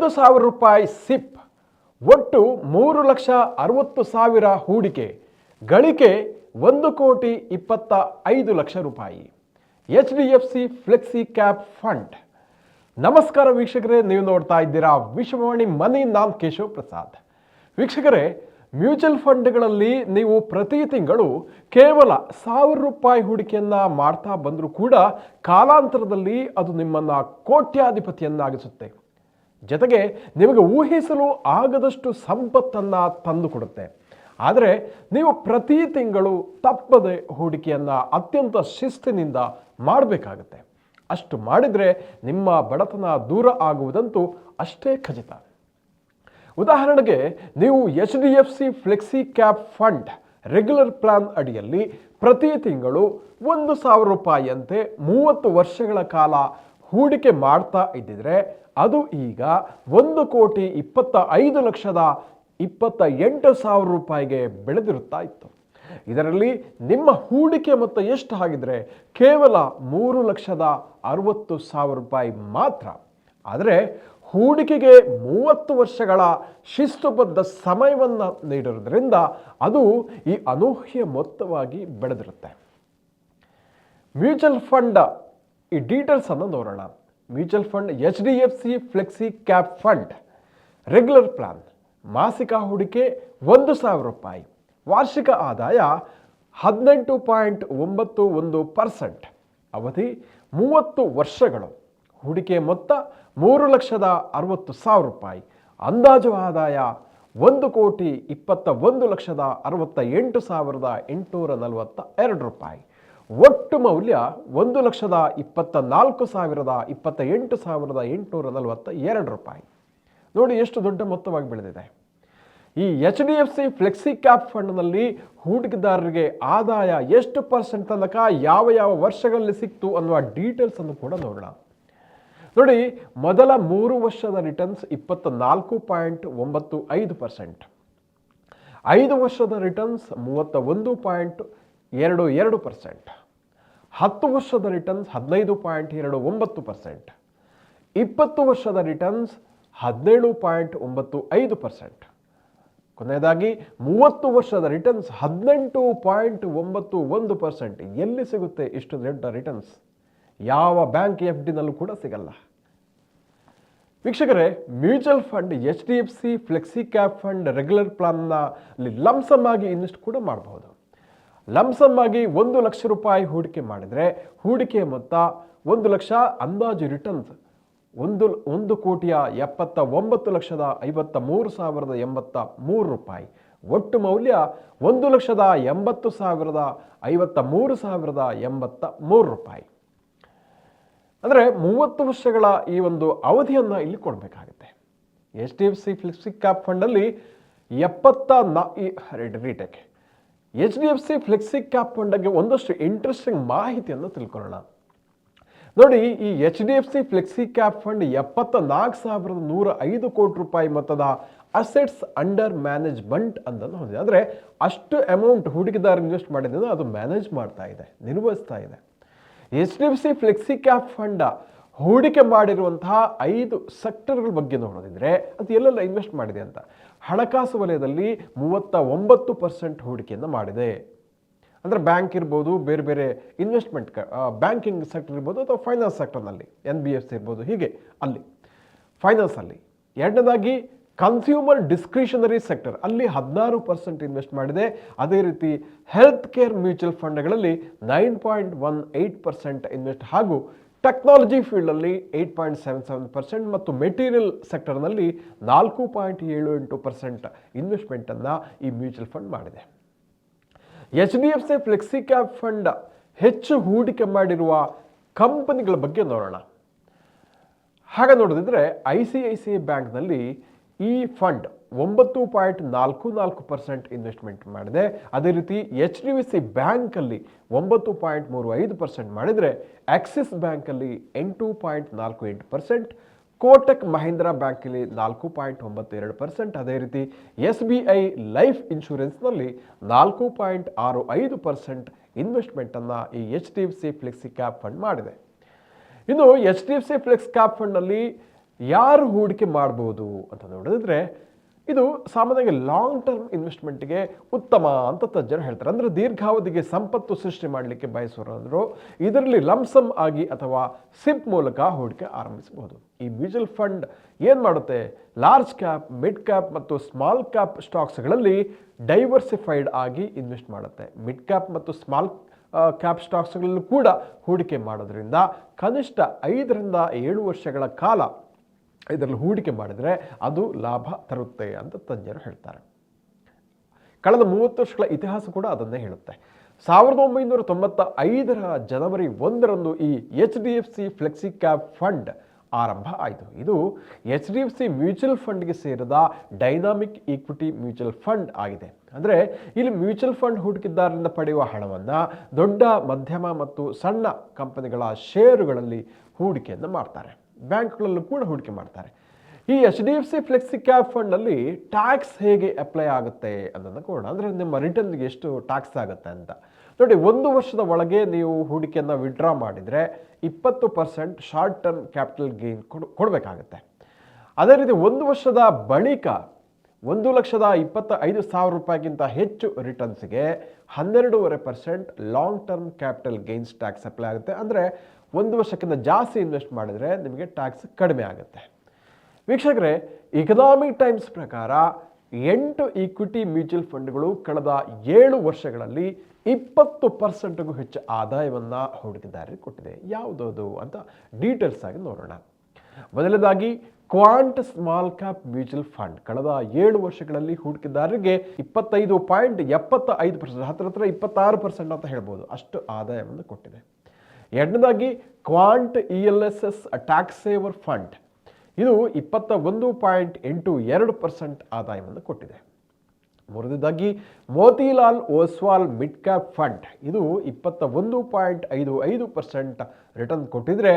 ಒಂದು ಸಾವಿರ ರೂಪಾಯಿ ಸಿಪ್, ಒಟ್ಟು ಮೂರು ಲಕ್ಷ ಅರವತ್ತು ಸಾವಿರ ಹೂಡಿಕೆ, ಗಳಿಕೆ ಒಂದು ಕೋಟಿ ಇಪ್ಪತ್ತ ಐದು ಲಕ್ಷ ರೂಪಾಯಿ. H D F C flexi cap fund. ನಮಸ್ಕಾರ ವೀಕ್ಷಕರೇ, ನೀವು ನೋಡ್ತಾ ಇದ್ದೀರಾ ವಿಶ್ವವಾಣಿ ಮನಿ ನಾನ್ ಕೇಶವ್ ಪ್ರಸಾದ್. ವೀಕ್ಷಕರೇ, ಮ್ಯೂಚುವಲ್ ಫಂಡ್ಗಳಲ್ಲಿ ನೀವು ಪ್ರತಿ ತಿಂಗಳು ಕೇವಲ ಸಾವಿರ ರೂಪಾಯಿ ಹೂಡಿಕೆಯನ್ನು ಮಾಡ್ತಾ ಬಂದರೂ ಕೂಡ ಕಾಲಾಂತರದಲ್ಲಿ ಅದು ನಿಮ್ಮನ್ನು ಕೋಟ್ಯಾಧಿಪತಿಯನ್ನಾಗಿಸುತ್ತೆ. ಜೊತೆಗೆ ನಿಮಗೆ ಊಹಿಸಲು ಆಗದಷ್ಟು ಸಂಪತ್ತನ್ನು ತಂದುಕೊಡುತ್ತೆ. ಆದರೆ ನೀವು ಪ್ರತಿ ತಿಂಗಳು ತಪ್ಪದೆ ಹೂಡಿಕೆಯನ್ನು ಅತ್ಯಂತ ಶಿಸ್ತಿನಿಂದ ಮಾಡಬೇಕಾಗತ್ತೆ. ಅಷ್ಟು ಮಾಡಿದರೆ ನಿಮ್ಮ ಬಡತನ ದೂರ ಆಗುವುದಂತೂ ಅಷ್ಟೇ ಖಚಿತ. ಉದಾಹರಣೆಗೆ ನೀವು H D F C flexi cap fund regular plan ಅಡಿಯಲ್ಲಿ ಪ್ರತಿ ತಿಂಗಳು ಒಂದು ಸಾವಿರ ರೂಪಾಯಿಯಂತೆ ಮೂವತ್ತು ವರ್ಷಗಳ ಕಾಲ ಹೂಡಿಕೆ ಮಾಡ್ತಾ ಇದ್ದಿದ್ರೆ ಅದು ಈಗ ಒಂದು ಕೋಟಿ ಇಪ್ಪತ್ತ ಐದು ಲಕ್ಷದ ಇಪ್ಪತ್ತ ಎಂಟು ಸಾವಿರ ರೂಪಾಯಿಗೆ ಬೆಳೆದಿರುತ್ತಾ ಇತ್ತು. ಇದರಲ್ಲಿ ನಿಮ್ಮ ಹೂಡಿಕೆ ಮೊತ್ತ ಎಷ್ಟು ಆಗಿದ್ರೆ ಕೇವಲ ಮೂರು ಲಕ್ಷದ ಅರವತ್ತು ಸಾವಿರ ರೂಪಾಯಿ ಮಾತ್ರ. ಆದರೆ ಹೂಡಿಕೆಗೆ ಮೂವತ್ತು ವರ್ಷಗಳ ಶಿಸ್ತುಬದ್ಧ ಸಮಯವನ್ನು ನೀಡಿರೋದ್ರಿಂದ ಅದು ಈ ಅನೂಹ್ಯ ಮೊತ್ತವಾಗಿ ಬೆಳೆದಿರುತ್ತೆ. ಮ್ಯೂಚುವಲ್ ಫಂಡ್ ಈ ಡೀಟೇಲ್ಸನ್ನು ನೋಡೋಣ. Mutual fund, H D F C, flexi cap fund. Regular plan, ಮಾಸಿಕ ಹೂಡಿಕೆ ಒಂದು ಸಾವಿರ ರೂಪಾಯಿ. ವಾರ್ಷಿಕ ಆದಾಯ ಹದಿನೆಂಟು ಪಾಯಿಂಟ್ ಒಂಬತ್ತು ಒಂದು ಪರ್ಸೆಂಟ್. ಅವಧಿ ಮೂವತ್ತು ವರ್ಷಗಳು. ಹೂಡಿಕೆ ಮೊತ್ತ ಮೂರು ಲಕ್ಷದ ಅರವತ್ತು ಸಾವಿರ ರೂಪಾಯಿ. ಅಂದಾಜು ಆದಾಯ ಒಂದು ಕೋಟಿ ಇಪ್ಪತ್ತ ಒಂದು ಲಕ್ಷದ ಅರವತ್ತ ಎಂಟು ಸಾವಿರದ ಎಂಟುನೂರ ನಲವತ್ತ ಎರಡು ರೂಪಾಯಿ. ಒಟ್ಟು ಮೌಲ್ಯ ಒಂದು ಲಕ್ಷದ ಇಪ್ಪತ್ತ ನಾಲ್ಕು ಸಾವಿರದ ಇಪ್ಪತ್ತ ಎಂಟು ಸಾವಿರದ ಎಂಟುನೂರ ನಲವತ್ತ ಎರಡು ರೂಪಾಯಿ. ನೋಡಿ ಎಷ್ಟು ದೊಡ್ಡ ಮೊತ್ತವಾಗಿ ಬೆಳೆದಿದೆ. ಈ H D F C flexi cap ಫಂಡ್ನಲ್ಲಿ ಹೂಡಿಕೆದಾರರಿಗೆ ಆದಾಯ ಎಷ್ಟು ಪರ್ಸೆಂಟ್ ತನಕ ಯಾವ ಯಾವ ವರ್ಷಗಳಲ್ಲಿ ಸಿಕ್ತು ಅನ್ನುವ ಡೀಟೇಲ್ಸ್ ಅನ್ನು ಕೂಡ ನೋಡೋಣ. ನೋಡಿ, ಮೊದಲ ಮೂರು ವರ್ಷದ ರಿಟರ್ನ್ಸ್ ಇಪ್ಪತ್ತ ನಾಲ್ಕು ಪಾಯಿಂಟ್ ಒಂಬತ್ತು ಐದು ಪರ್ಸೆಂಟ್. ಐದು ವರ್ಷದ ರಿಟರ್ನ್ಸ್ ಮೂವತ್ತ ಒಂದು ಪಾಯಿಂಟ್ ಎರಡು ಎರಡು ಪರ್ಸೆಂಟ್. ಹತ್ತು ವರ್ಷದ ರಿಟರ್ನ್ಸ್ ಹದಿನೈದು ಪಾಯಿಂಟ್ ಎರಡು ಒಂಬತ್ತು ಪರ್ಸೆಂಟ್ ಇಪ್ಪತ್ತು ವರ್ಷದ ರಿಟರ್ನ್ಸ್ ಹದಿನೇಳು ಪಾಯಿಂಟ್ ಒಂಬತ್ತು ಐದು ಪರ್ಸೆಂಟ್ ಕೊನೆಯದಾಗಿ ಮೂವತ್ತು ವರ್ಷದ ರಿಟರ್ನ್ಸ್ ಹದಿನೆಂಟು ಪಾಯಿಂಟ್ ಒಂಬತ್ತು ಒಂದು ಪರ್ಸೆಂಟ್ ಎಲ್ಲಿ ಸಿಗುತ್ತೆ ಇಷ್ಟು ದೊಡ್ಡ ರಿಟರ್ನ್ಸ್ ಯಾವ ಬ್ಯಾಂಕ್ ಎಫ್ ಡಿನಲ್ಲೂ ಕೂಡ ಸಿಗಲ್ಲ. ವೀಕ್ಷಕರೇ, mutual fund, H D F C, flexi cap fund, regular ಪ್ಲಾನ್ನ lump sum ಆಗಿ ಇನ್ವೆಸ್ಟ್ ಕೂಡ ಮಾಡಬಹುದು. ಲಂಸಮ್ ಆಗಿ ಒಂದು ಲಕ್ಷ ರೂಪಾಯಿ ಹೂಡಿಕೆ ಮಾಡಿದರೆ ಹೂಡಿಕೆ ಮೊತ್ತ ಒಂದು ಲಕ್ಷ ಅಂದಾಜು ರಿಟರ್ನ್ಸ್ ಒಂದು ಒಂದು ಕೋಟಿಯ ಎಪ್ಪತ್ತ ಒಂಬತ್ತು ಲಕ್ಷದ ಐವತ್ತ ಮೂರು ಸಾವಿರದ ಎಂಬತ್ತ ಮೂರು ರೂಪಾಯಿ. ಒಟ್ಟು ಮೌಲ್ಯ ಒಂದು ಲಕ್ಷದ ಎಂಬತ್ತು ಸಾವಿರದ ಐವತ್ತ ಮೂರು ಸಾವಿರದ ಎಂಬತ್ತ ಮೂರು ರೂಪಾಯಿ. ಅಂದರೆ ಮೂವತ್ತು ವರ್ಷಗಳ ಈ ಒಂದು ಅವಧಿಯನ್ನು ಇಲ್ಲಿ ಕೊಡಬೇಕಾಗುತ್ತೆ. H D F C flexi cap ಫಂಡಲ್ಲಿ ಎಪ್ಪತ್ತ ನಾ retake. H D F C flexi cap ಫಂಡಗೆ ಒಂದಷ್ಟು ಇಂಟ್ರೆಸ್ಟಿಂಗ್ ಮಾಹಿತಿಯನ್ನು ತಿಳ್ಕೊಳ್ಳೋಣ. ನೋಡಿ, ಈ H D F C flexi cap fund ಎಪ್ಪತ್ತ ನಾಲ್ಕು ಸಾವಿರದ ನೂರ ಐದು ಕೋಟಿ ರೂಪಾಯಿ ಮೊತ್ತದ ಅಸೆಟ್ಸ್ ಅಂಡರ್ ಮ್ಯಾನೇಜ್ಮೆಂಟ್ ಅಂತಂದು ಹೊಂದಿದೆ. ಅಂದರೆ ಅಷ್ಟು ಅಮೌಂಟ್ ಹೂಡಿಕೆದಾರ ಇನ್ವೆಸ್ಟ್ ಮಾಡಿದ್ರೆ ಅದು ಮ್ಯಾನೇಜ್ ಮಾಡ್ತಾ ಇದೆ, ನಿರ್ವಹಿಸ್ತಾ ಇದೆ. H D F C flexi cap fund ಹೂಡಿಕೆ ಮಾಡಿರುವಂತಹ ಐದು ಸೆಕ್ಟರ್ಗಳ ಬಗ್ಗೆ ನೋಡೋದಿದ್ರೆ ಅದು ಎಲ್ಲೆಲ್ಲ ಇನ್ವೆಸ್ಟ್ ಮಾಡಿದೆ ಅಂತ. ಹಣಕಾಸು ವಲಯದಲ್ಲಿ ಮೂವತ್ತ ಒಂಬತ್ತು ಪರ್ಸೆಂಟ್ ಹೂಡಿಕೆಯನ್ನು ಮಾಡಿದೆ. ಅಂದರೆ ಬ್ಯಾಂಕ್ ಇರ್ಬೋದು, ಬೇರೆ ಬೇರೆ ಇನ್ವೆಸ್ಟ್ಮೆಂಟ್ ಬ್ಯಾಂಕಿಂಗ್ ಸೆಕ್ಟರ್ ಇರ್ಬೋದು ಅಥವಾ ಫೈನಾನ್ಸ್ ಸೆಕ್ಟರ್ನಲ್ಲಿ ಎನ್ ಬಿ ಎಫ್ ಸಿ ಇರ್ಬೋದು, ಹೀಗೆ ಅಲ್ಲಿ. ಫೈನಾನ್ಸಲ್ಲಿ ಎರಡನೇದಾಗಿ ಕನ್ಸ್ಯೂಮರ್ ಡಿಸ್ಕ್ರಿಷನರಿ ಸೆಕ್ಟರ್ ಅಲ್ಲಿ ಹದಿನಾರು ಪರ್ಸೆಂಟ್ ಇನ್ವೆಸ್ಟ್ ಮಾಡಿದೆ. ಅದೇ ರೀತಿ health care mutual ಫಂಡ್ಗಳಲ್ಲಿ nine point one eight percent invest ಹಾಗೂ ಟೆಕ್ನಾಲಜಿ ಫೀಲ್ಡಲ್ಲಿ eight point seven seven percent ಮತ್ತು ಮೆಟೀರಿಯಲ್ ಸೆಕ್ಟರ್ನಲ್ಲಿ ನಾಲ್ಕು ಪಾಯಿಂಟ್ ಏಳು ಎಂಟು ಪರ್ಸೆಂಟ್ ಇನ್ವೆಸ್ಟ್ಮೆಂಟನ್ನು ಈ ಮ್ಯೂಚುವಲ್ ಫಂಡ್ ಮಾಡಿದೆ. H D F C flexi cap fund ಹೆಚ್ಚು ಹೂಡಿಕೆ ಮಾಡಿರುವ ಕಂಪನಿಗಳ ಬಗ್ಗೆ ನೋಡೋಣ. ಹಾಗೆ ನೋಡೋದಿದ್ರೆ I C I C I ಬ್ಯಾಂಕ್ನಲ್ಲಿ ಈ ಫಂಡ್ ಒಂಬತ್ತು ಪಾಯಿಂಟ್ ನಾಲ್ಕು ನಾಲ್ಕು ಪರ್ಸೆಂಟ್ ಇನ್ವೆಸ್ಟ್ಮೆಂಟ್ ಮಾಡಿದೆ. ಅದೇ ರೀತಿ ಎಚ್ ಡಿ ವಿ ಸಿ ಬ್ಯಾಂಕಲ್ಲಿ ಒಂಬತ್ತು ಪಾಯಿಂಟ್ ಮೂರು ಐದು ಪರ್ಸೆಂಟ್ ಮಾಡಿದರೆ ಆಕ್ಸಿಸ್ ಬ್ಯಾಂಕಲ್ಲಿ ಎಂಟು ಪಾಯಿಂಟ್ ನಾಲ್ಕು ಎಂಟು ಪರ್ಸೆಂಟ್ ಕೋಟಕ್ ಮಹೀಂದ್ರಾ ಬ್ಯಾಂಕಲ್ಲಿ ನಾಲ್ಕು ಪಾಯಿಂಟ್ ಒಂಬತ್ತು ಎರಡು ಪರ್ಸೆಂಟ್. ಅದೇ ರೀತಿ ಎಸ್ ಬಿ ಐ ಲೈಫ್ ಇನ್ಶೂರೆನ್ಸ್ನಲ್ಲಿ ನಾಲ್ಕು ಪಾಯಿಂಟ್ ಆರು ಐದು ಪರ್ಸೆಂಟ್ ಇನ್ವೆಸ್ಟ್ಮೆಂಟನ್ನು ಈ H D F C flexi cap fund ಮಾಡಿದೆ. ಇನ್ನು H D F C flex cap ಫಂಡ್ನಲ್ಲಿ ಯಾರು ಹೂಡಿಕೆ ಮಾಡ್ಬೋದು ಅಂತ ನೋಡಿದ್ರೆ ಇದು ಸಾಮಾನ್ಯವಾಗಿ ಲಾಂಗ್ ಟರ್ಮ್ ಇನ್ವೆಸ್ಟ್ಮೆಂಟ್ಗೆ ಉತ್ತಮ ಅಂತ ತಜ್ಞರು ಹೇಳ್ತಾರೆ. ಅಂದರೆ ದೀರ್ಘಾವಧಿಗೆ ಸಂಪತ್ತು ಸೃಷ್ಟಿ ಮಾಡಲಿಕ್ಕೆ ಬಯಸೋರಾದರೂ ಇದರಲ್ಲಿ ಲಂಸಮ್ ಆಗಿ ಅಥವಾ ಸಿಪ್ ಮೂಲಕ ಹೂಡಿಕೆ ಆರಂಭಿಸಬಹುದು. ಈ ಮ್ಯೂಚುವಲ್ ಫಂಡ್ ಏನು ಮಾಡುತ್ತೆ? ಲಾರ್ಜ್ ಕ್ಯಾಪ್ ಮಿಡ್ ಕ್ಯಾಪ್ ಮತ್ತು ಸ್ಮಾಲ್ ಕ್ಯಾಪ್ ಸ್ಟಾಕ್ಸ್ಗಳಲ್ಲಿ ಡೈವರ್ಸಿಫೈಡ್ ಆಗಿ ಇನ್ವೆಸ್ಟ್ ಮಾಡುತ್ತೆ. ಮಿಡ್ ಕ್ಯಾಪ್ ಮತ್ತು ಸ್ಮಾಲ್ ಕ್ಯಾಪ್ ಸ್ಟಾಕ್ಸ್ಗಳಲ್ಲೂ ಕೂಡ ಹೂಡಿಕೆ ಮಾಡೋದ್ರಿಂದ ಕನಿಷ್ಠ ಐದರಿಂದ ಏಳು ವರ್ಷಗಳ ಕಾಲ ಇದರಲ್ಲಿ ಹೂಡಿಕೆ ಮಾಡಿದರೆ ಅದು ಲಾಭ ತರುತ್ತೆ ಅಂತ ತಜ್ಞರು ಹೇಳ್ತಾರೆ. ಕಳೆದ ಮೂವತ್ತು ವರ್ಷಗಳ ಇತಿಹಾಸ ಕೂಡ ಅದನ್ನೇ ಹೇಳುತ್ತೆ. ಸಾವಿರದ ಒಂಬೈನೂರ ತೊಂಬತ್ತ ಐದರ ಜನವರಿ ಒಂದರಂದು ಈ H D F C flexi cap fund ಆರಂಭ ಆಯಿತು. ಇದು H D F C mutual ಫಂಡ್ಗೆ ಸೇರಿದ ಡೈನಾಮಿಕ್ ಈಕ್ವಿಟಿ ಮ್ಯೂಚುವಲ್ ಫಂಡ್ ಆಗಿದೆ. ಅಂದರೆ ಇಲ್ಲಿ ಮ್ಯೂಚುವಲ್ ಫಂಡ್ ಹೂಡಿಕೆದಾರರಿಂದ ಪಡೆಯುವ ಹಣವನ್ನು ದೊಡ್ಡ, ಮಧ್ಯಮ ಮತ್ತು ಸಣ್ಣ ಕಂಪನಿಗಳ ಷೇರುಗಳಲ್ಲಿ ಹೂಡಿಕೆಯನ್ನು ಮಾಡ್ತಾರೆ. ಬ್ಯಾಂಕ್ಗಳಲ್ಲೂ ಕೂಡ ಹೂಡಿಕೆ ಮಾಡ್ತಾರೆ. ಈ H D F C flexi cap ಫಂಡಲ್ಲಿ tax ಹೇಗೆ ಅಪ್ಲೈ ಆಗುತ್ತೆ ಅನ್ನೋದನ್ನು ಕೂಡ ಅಂದರೆ ನಿಮ್ಮ ರಿಟರ್ನ್ಗೆ ಎಷ್ಟು ಟ್ಯಾಕ್ಸ್ ಆಗುತ್ತೆ ಅಂತ. ನೋಡಿ, ಒಂದು ವರ್ಷದ ಒಳಗೆ ನೀವು ಹೂಡಿಕೆಯನ್ನು ವಿಡ್ರಾ ಮಾಡಿದರೆ ಇಪ್ಪತ್ತು percent short term capital gain ಕೊಡು, ಕೊಡಬೇಕಾಗತ್ತೆ. ಅದೇ ರೀತಿ ಒಂದು ವರ್ಷದ ಬಳಿಕ ಒಂದು ಲಕ್ಷದ ಇಪ್ಪತ್ತ ಐದು ಸಾವಿರ ರೂಪಾಯಿಗಿಂತ ಹೆಚ್ಚು ರಿಟರ್ನ್ಸ್ಗೆ ಹನ್ನೆರಡೂವರೆ percent long term capital gains tax apply ಆಗುತ್ತೆ. ಅಂದರೆ ಒಂದು ವರ್ಷಕ್ಕಿಂತ ಜಾಸ್ತಿ ಇನ್ವೆಸ್ಟ್ ಮಾಡಿದರೆ ನಿಮಗೆ ಟ್ಯಾಕ್ಸ್ ಕಡಿಮೆ ಆಗುತ್ತೆ. ವೀಕ್ಷಕರೇ ಇಕನಾಮಿಕ್ ಟೈಮ್ಸ್ ಪ್ರಕಾರ ಎಂಟು ಈಕ್ವಿಟಿ ಮ್ಯೂಚುವಲ್ ಫಂಡ್ಗಳು ಕಳೆದ ಏಳು ವರ್ಷಗಳಲ್ಲಿ ಇಪ್ಪತ್ತು ಪರ್ಸೆಂಟ್ಗೂ ಹೆಚ್ಚು ಆದಾಯವನ್ನು ಹೂಡಿಕೆದಾರರಿಗೆ ಕೊಟ್ಟಿದೆ. ಯಾವುದದು ಅಂತ ಡೀಟೇಲ್ಸ್ ಆಗಿ ನೋಡೋಣ. ಮೊದಲನೇದಾಗಿ Quant small cap mutual fund ಕಳೆದ ಏಳು ವರ್ಷಗಳಲ್ಲಿ ಹೂಡಿಕೆದಾರರಿಗೆ ಇಪ್ಪತ್ತೈದು ಪಾಯಿಂಟ್ ಎಪ್ಪತ್ತ ಐದು ಪರ್ಸೆಂಟ್, ಹತ್ತಿರ ಹತ್ರ ಇಪ್ಪತ್ತಾರು ಪರ್ಸೆಂಟ್ ಅಂತ ಹೇಳ್ಬೋದು. ಅಷ್ಟು ಆದಾಯವನ್ನು ಕೊಟ್ಟಿದೆ. ಎರಡನೇದಾಗಿ Quant E L S S tax saver fund. ಇದು ಇಪ್ಪತ್ತ ಒಂದು ಪಾಯಿಂಟ್ ಎಂಟು ಎರಡು ಪರ್ಸೆಂಟ್ ಆದಾಯವನ್ನು ಕೊಟ್ಟಿದೆ. ಮೂರನೇದಾಗಿ Motilal Oswal mid cap fund. ಇದು ಇಪ್ಪತ್ತ ಒಂದು ಪಾಯಿಂಟ್ ಐದು ಐದು ಪರ್ಸೆಂಟ್ ರಿಟರ್ನ್ ಕೊಟ್ಟಿದ್ರೆ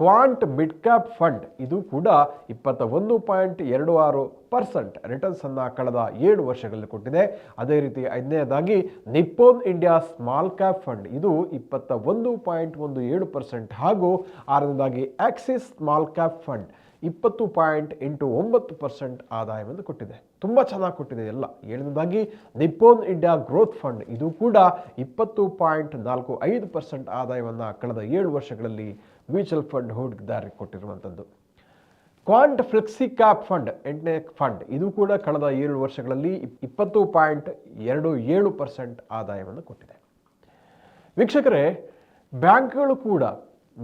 ಕ್ವಾಂಟ್ ಮಿಡ್ ಕ್ಯಾಪ್ ಫಂಡ್ ಇದು ಕೂಡ ಇಪ್ಪತ್ತ ಒಂದು ಪಾಯಿಂಟ್ ಎರಡು ಆರು ಪರ್ಸೆಂಟ್ ರಿಟರ್ನ್ಸನ್ನು ಕಳೆದ ಏಳು ವರ್ಷಗಳಲ್ಲಿ ಕೊಟ್ಟಿದೆ. ಅದೇ ರೀತಿ ಐದನೇದಾಗಿ Nippon India small cap fund ಇದು ಇಪ್ಪತ್ತ ಒಂದು ಪಾಯಿಂಟ್ ಒಂದು ಏಳು ಪರ್ಸೆಂಟ್ ಹಾಗೂ ಆರನೇದಾಗಿ ಆಕ್ಸಿಸ್ ಸ್ಮಾಲ್ ಕ್ಯಾಪ್ ಫಂಡ್ ಇಪ್ಪತ್ತು ಪಾಯಿಂಟ್ ಎಂಟು ಒಂಬತ್ತು ಪರ್ಸೆಂಟ್ ಆದಾಯವನ್ನು ಕೊಟ್ಟಿದೆ. ತುಂಬ ಚೆನ್ನಾಗಿ ಕೊಟ್ಟಿದೆ ಎಲ್ಲ. ಏಳನೇದಾಗಿ, ನಿಪ್ಪೋನ್ ಇಂಡಿಯಾ ಗ್ರೋತ್ ಫಂಡ್. ಇದು ಕೂಡ ಇಪ್ಪತ್ತು ಪಾಯಿಂಟ್ ನಾಲ್ಕು ಐದು ಪರ್ಸೆಂಟ್ ಆದಾಯವನ್ನು ಕಳೆದ ಏಳು ವರ್ಷಗಳಲ್ಲಿ ಮ್ಯೂಚುವಲ್ ಫಂಡ್ ಹೂಡಿಕೆದಾರರಿಗೆ ಕೊಟ್ಟಿರುವಂಥದ್ದು. ಕ್ವಾಂಟ್ ಫ್ಲೆಕ್ಸಿ ಕ್ಯಾಪ್ ಫಂಡ್, ಎಂಟನೇ ಫಂಡ್. ಇದು ಕೂಡ ಕಳೆದ ಏಳು ವರ್ಷಗಳಲ್ಲಿ ಇಪ್- ಇಪ್ಪತ್ತು ಪಾಯಿಂಟ್ ಎರಡು ಏಳು ಪರ್ಸೆಂಟ್ ಆದಾಯವನ್ನು ಕೊಟ್ಟಿದೆ. ವೀಕ್ಷಕರೇ, ಬ್ಯಾಂಕ್ಗಳು ಕೂಡ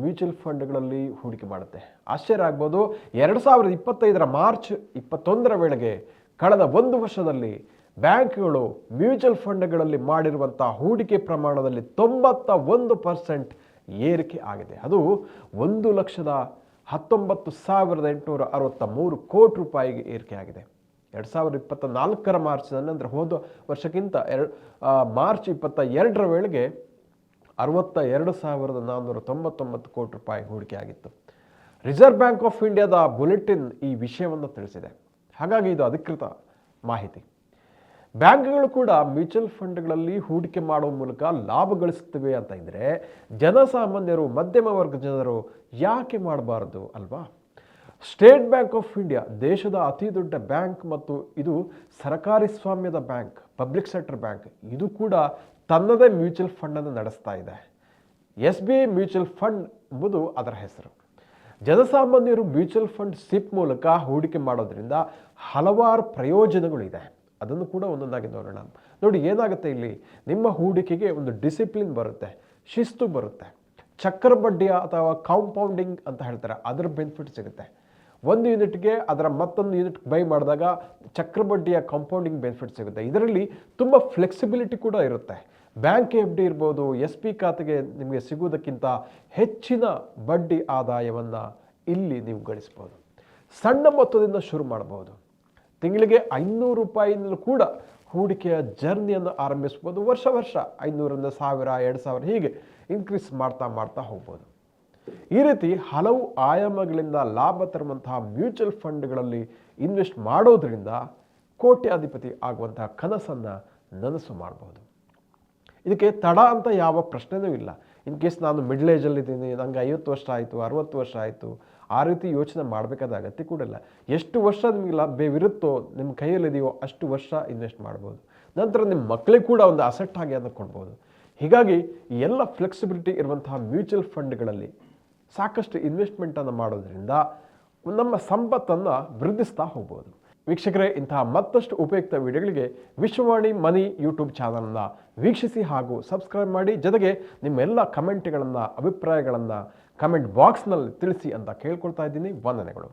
ಮ್ಯೂಚುವಲ್ ಫಂಡ್ಗಳಲ್ಲಿ ಹೂಡಿಕೆ ಮಾಡುತ್ತೆ. ಆಶ್ಚರ್ಯ ಆಗ್ಬೋದು, ಎರಡು ಸಾವಿರದ ಇಪ್ಪತ್ತೈದರ ಮಾರ್ಚ್ ಇಪ್ಪತ್ತೊಂದರ ವೇಳೆಗೆ ಕಳೆದ ಒಂದು ವರ್ಷದಲ್ಲಿ ಬ್ಯಾಂಕ್ಗಳು ಮ್ಯೂಚುವಲ್ ಫಂಡ್ಗಳಲ್ಲಿ ಮಾಡಿರುವಂಥ ಹೂಡಿಕೆ ಪ್ರಮಾಣದಲ್ಲಿ ತೊಂಬತ್ತ ಒಂದು ಪರ್ಸೆಂಟ್ ಏರಿಕೆ ಆಗಿದೆ. ಅದು ಒಂದು ಲಕ್ಷದ ಹತ್ತೊಂಬತ್ತು ಸಾವಿರದ ಎಂಟುನೂರ ಅರವತ್ತ ಮೂರು ಕೋಟಿ ರೂಪಾಯಿಗೆ ಏರಿಕೆಯಾಗಿದೆ ಎರಡು ಸಾವಿರದ ಇಪ್ಪತ್ತ ನಾಲ್ಕರ ಮಾರ್ಚ್ನಲ್ಲಿ, ಅಂದರೆ ಹೋದ ವರ್ಷಕ್ಕಿಂತ ಎರಡು ಮಾರ್ಚ್ ಇಪ್ಪತ್ತ ಎರಡರ ವೇಳೆಗೆ ಅರವತ್ತ ಎರಡು ಸಾವಿರದ ನಾನ್ನೂರ ತೊಂಬತ್ತೊಂಬತ್ತು ಕೋಟಿ ರೂಪಾಯಿ ಹೂಡಿಕೆ ಆಗಿತ್ತು. ರಿಸರ್ವ್ ಬ್ಯಾಂಕ್ ಆಫ್ ಇಂಡಿಯಾದ ಬುಲೆಟಿನ್ ಈ ವಿಷಯವನ್ನು ತಿಳಿಸಿದೆ. ಹಾಗಾಗಿ ಇದು ಅಧಿಕೃತ ಮಾಹಿತಿ. ಬ್ಯಾಂಕ್ಗಳು ಕೂಡ ಮ್ಯೂಚುವಲ್ ಫಂಡ್ಗಳಲ್ಲಿ ಹೂಡಿಕೆ ಮಾಡುವ ಮೂಲಕ ಲಾಭ ಗಳಿಸುತ್ತವೆ ಅಂತ ಇದ್ದರೆ ಜನಸಾಮಾನ್ಯರು, ಮಧ್ಯಮ ವರ್ಗ ಜನರು ಯಾಕೆ ಮಾಡಬಾರದು ಅಲ್ವಾ? ಸ್ಟೇಟ್ ಬ್ಯಾಂಕ್ ಆಫ್ ಇಂಡಿಯಾ ದೇಶದ ಅತಿ ದೊಡ್ಡ ಬ್ಯಾಂಕ್ ಮತ್ತು ಇದು ಸರ್ಕಾರಿ ಸ್ವಾಮ್ಯದ ಬ್ಯಾಂಕ್, ಪಬ್ಲಿಕ್ ಸೆಕ್ಟರ್ ಬ್ಯಾಂಕ್, ಇದು ಕೂಡ ತನ್ನದೇ ಮ್ಯೂಚುವಲ್ ಫಂಡನ್ನು ನಡೆಸ್ತಾ ಇದೆ. S B I mutual fund ಎಂಬುದು ಅದರ ಹೆಸರು. ಜನಸಾಮಾನ್ಯರು ಮ್ಯೂಚುವಲ್ ಫಂಡ್ ಸಿಪ್ ಮೂಲಕ ಹೂಡಿಕೆ ಮಾಡೋದ್ರಿಂದ ಹಲವಾರು ಪ್ರಯೋಜನಗಳಿದೆ ಅದನ್ನು ಕೂಡ ಒಂದೊಂದಾಗಿ ನೋಡೋಣ. ನೋಡಿ, ಏನಾಗುತ್ತೆ ಇಲ್ಲಿ? ನಿಮ್ಮ ಹೂಡಿಕೆಗೆ ಒಂದು ಡಿಸಿಪ್ಲಿನ್ ಬರುತ್ತೆ, ಶಿಸ್ತು ಬರುತ್ತೆ. ಚಕ್ರ ಬಡ್ಡಿ ಅಥವಾ ಕಾಂಪೌಂಡಿಂಗ್ ಅಂತ ಹೇಳ್ತಾರೆ, ಅದರ ಬೆನಿಫಿಟ್ ಸಿಗುತ್ತೆ. ಒಂದು ಯೂನಿಟ್ಗೆ ಅದರ ಮತ್ತೊಂದು ಯೂನಿಟ್ ಬೈ ಮಾಡಿದಾಗ ಚಕ್ರಬಡ್ಡಿಯ ಕಾಂಪೌಂಡಿಂಗ್ ಬೆನಿಫಿಟ್ ಸಿಗುತ್ತೆ. ಇದರಲ್ಲಿ ತುಂಬ ಫ್ಲೆಕ್ಸಿಬಿಲಿಟಿ ಕೂಡ ಇರುತ್ತೆ. ಬ್ಯಾಂಕ್ ಎಫ್ ಡಿ ಇರ್ಬೋದು, ಎಸ್ ಪಿ ಖಾತೆಗೆ ನಿಮಗೆ ಸಿಗುವುದಕ್ಕಿಂತ ಹೆಚ್ಚಿನ ಬಡ್ಡಿ ಆದಾಯವನ್ನು ಇಲ್ಲಿ ನೀವು ಗಳಿಸ್ಬೋದು ಸಣ್ಣ ಮೊತ್ತದಿಂದ ಶುರು ಮಾಡಬಹುದು. ತಿಂಗಳಿಗೆ ಐನೂರು ರೂಪಾಯಿನಲ್ಲೂ ಕೂಡ ಹೂಡಿಕೆಯ ಜರ್ನಿಯನ್ನು ಆರಂಭಿಸ್ಬೋದು ವರ್ಷ ವರ್ಷ ಐನೂರಿಂದ ಸಾವಿರ, ಎರಡು ಸಾವಿರ ಹೀಗೆ ಇನ್ಕ್ರೀಸ್ ಮಾಡ್ತಾ ಮಾಡ್ತಾ ಹೋಗ್ಬೋದು. ಈ ರೀತಿ ಹಲವು ಆಯಾಮಗಳಿಂದ ಲಾಭ ತರುವಂತಹ ಮ್ಯೂಚುವಲ್ ಫಂಡ್ಗಳಲ್ಲಿ ಇನ್ವೆಸ್ಟ್ ಮಾಡೋದ್ರಿಂದ ಕೋಟ್ಯಾಧಿಪತಿ ಆಗುವಂತಹ ಕನಸನ್ನು ನನಸು ಮಾಡಬಹುದು ಇದಕ್ಕೆ ತಡ ಅಂತ ಯಾವ ಪ್ರಶ್ನೆನೂ ಇಲ್ಲ. ಇನ್ ಕೇಸ್ ನಾನು ಮಿಡ್ಲ್ ಏಜಲ್ಲಿದ್ದೀನಿ ನನಗೆ ಐವತ್ತು ವರ್ಷ ಆಯಿತು, ಅರುವತ್ತು ವರ್ಷ ಆಯಿತು, ಆ ರೀತಿ ಯೋಚನೆ ಮಾಡಬೇಕಾದ ಅಗತ್ಯ ಕೂಡ ಇಲ್ಲ. ಎಷ್ಟು ವರ್ಷ ನಿಮಗೆ ಲಭ್ಯವಿರುತ್ತೋ ನಿಮ್ಮ ಕೈಯಲ್ಲಿದೆಯೋ ಅಷ್ಟು ವರ್ಷ ಇನ್ವೆಸ್ಟ್ ಮಾಡ್ಬೋದು. ನಂತರ ನಿಮ್ಮ ಮಕ್ಕಳಿಗೆ ಕೂಡ ಒಂದು ಅಸೆಟ್ ಆಗಿ ಅದನ್ನು ಕೊಡ್ಬೋದು. ಹೀಗಾಗಿ ಎಲ್ಲ ಫ್ಲೆಕ್ಸಿಬಿಲಿಟಿ ಇರುವಂತಹ ಮ್ಯೂಚುವಲ್ ಫಂಡ್ಗಳಲ್ಲಿ ಸಾಕಷ್ಟು ಇನ್ವೆಸ್ಟ್ಮೆಂಟನ್ನು ಮಾಡೋದ್ರಿಂದ ನಮ್ಮ ಸಂಪತ್ತನ್ನು ವೃದ್ಧಿಸ್ತಾ ಹೋಗ್ಬೋದು. ವೀಕ್ಷಕರೇ, ಇಂತಹ ಮತ್ತಷ್ಟು ಉಪಯುಕ್ತ ವಿಡಿಯೋಗಳಿಗೆ ವಿಶ್ವವಾಣಿ ಮನಿ ಯೂಟ್ಯೂಬ್ ಚಾನಲ್ನ ವೀಕ್ಷಿಸಿ ಹಾಗೂ ಸಬ್ಸ್ಕ್ರೈಬ್ ಮಾಡಿ, ಜೊತೆಗೆ ನಿಮ್ಮೆಲ್ಲ ಕಮೆಂಟ್ಗಳನ್ನು, ಅಭಿಪ್ರಾಯಗಳನ್ನು ಕಮೆಂಟ್ ಬಾಕ್ಸ್ನಲ್ಲಿ ತಿಳಿಸಿ ಅಂತ ಕೇಳ್ಕೊಳ್ತಾ ಇದ್ದೀನಿ. ವಂದನೆಗಳು.